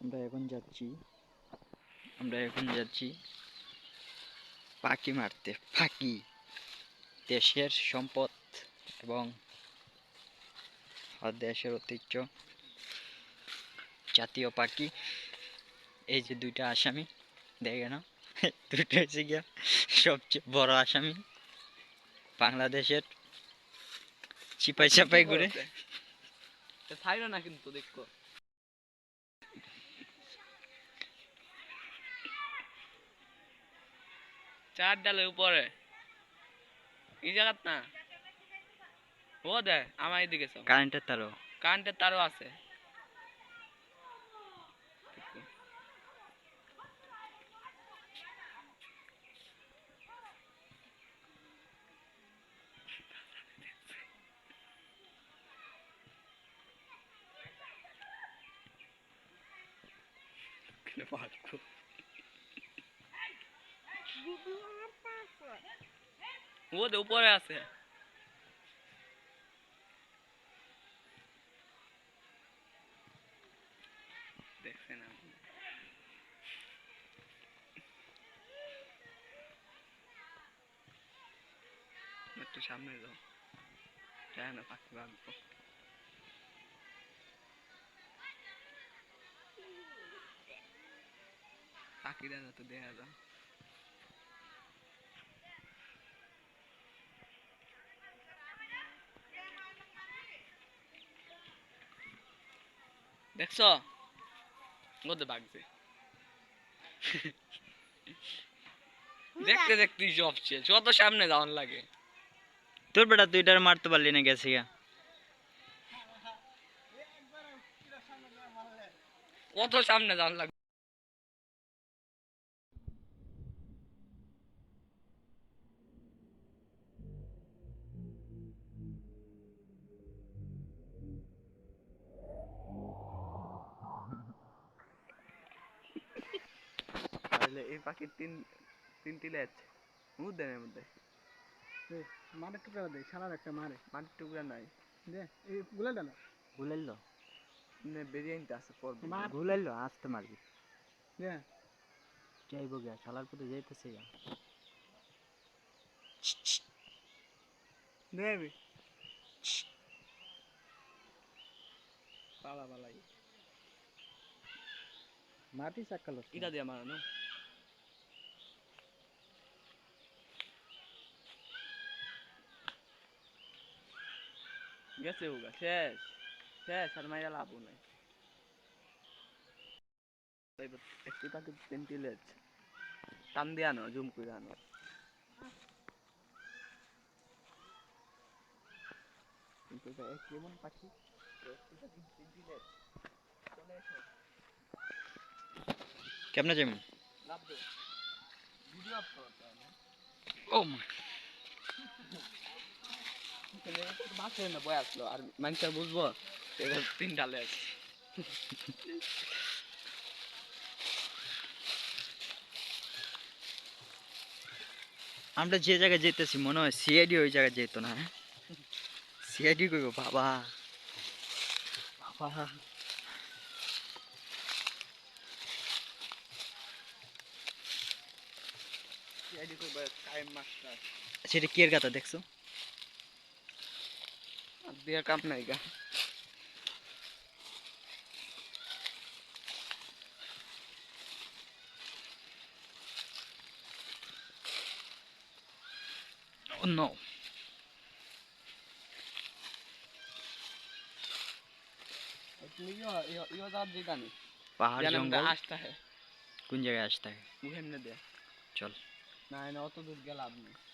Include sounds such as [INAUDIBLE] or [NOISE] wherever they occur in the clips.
আমরা এখন যাচ্ছি। আমরা এখন যাচ্ছি পাখি মারতে। পাখি দেশের সম্পদ এবং আর দেশের ঐতিহ্য। জাতীয় পাখি। এই যে দুইটা আসামি দেখে না [LAUGHS] দুইটা হচ্ছে গিয়া সবচেয়ে বড় আসামি। বাংলাদেশের চিপাই চাপাই করে। না কিন্তু দেখো। চার ডালের উপরে। এই জায়গাত না। ও দে আমার এদিকে সব কারেন্টের তারও। কারেন্টের তারও আছে। ও উপরে আছে। একটু সামনে যাও। যায় না পাখি ভাগবো। পাখিরা দেখা যায় দেখছ গদে বাগছে দেখতে দেখতে জব শেষ কত সামনে যাওয়ার লাগে তোর বেটা তুই এটার মারতে পারলি না গেছে গা কত সামনে যাওয়ার লাগে পাখির তিন তিনটি লেজ। উদ্যানের মধ্যে মারের টুকরা দে সারার একটা মারে। মাটির টুকরা নাই। দে এই গুলে ডালো। গুলাইলো নে বেরিয়ে নিতে আছে মার গুলাইলো আসতে মারবি। দে। যাইব গিয়া শালার পথে যাইতেছে গা দেবি পালা পালাই। মাটি চাক্কাল ইটা দিয়ে মারানো গেছে ওগা শেষ শেষ আর মাইরা লাভ নাই একটু তাকে তিনটি লেজ টান দিয়ে আনো জুম করে আনো কিন্তু কেমন পাখি কেমনে লাভ ভিডিও আপ করো তো ও মা বাসে না বয় আসলো আর মানুষ বুঝব এবার আমরা যে জায়গায় যেতেছি মনে হয় সিআইডি ওই জায়গায় যেত না হ্যাঁ? সিআইডি কইব বাবা। বাবা। সেটা কের কথা দেখছ? दिया काम नाही का। Oh no. पहाड़ जंगल? आस्ता है। कौन जगह आस्ता है? मुझे चल। ना ना तो दूर गया लाभ नहीं।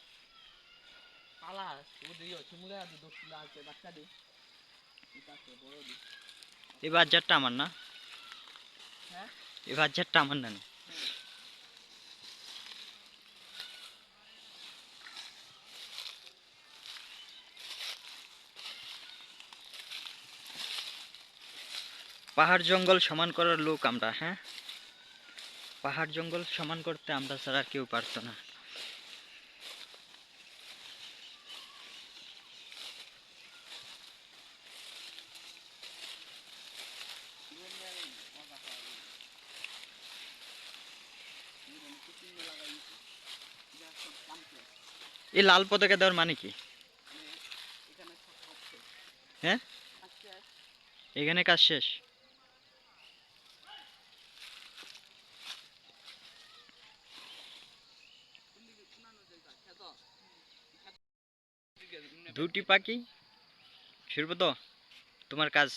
এই বাজারটা আমার না? হ্যাঁ? এই বাজারটা আমার না পাহাড় জঙ্গল সমান করার লোক আমরা হ্যাঁ? পাহাড় জঙ্গল সমান করতে আমরা ছাড়া কেউ পারতো না। এই লাল পতাকা দেওয়ার মানে কি? হ্যাঁ? এখানে কাজ শেষ। দুটি পাখি শিরব তো? তোমার কাজ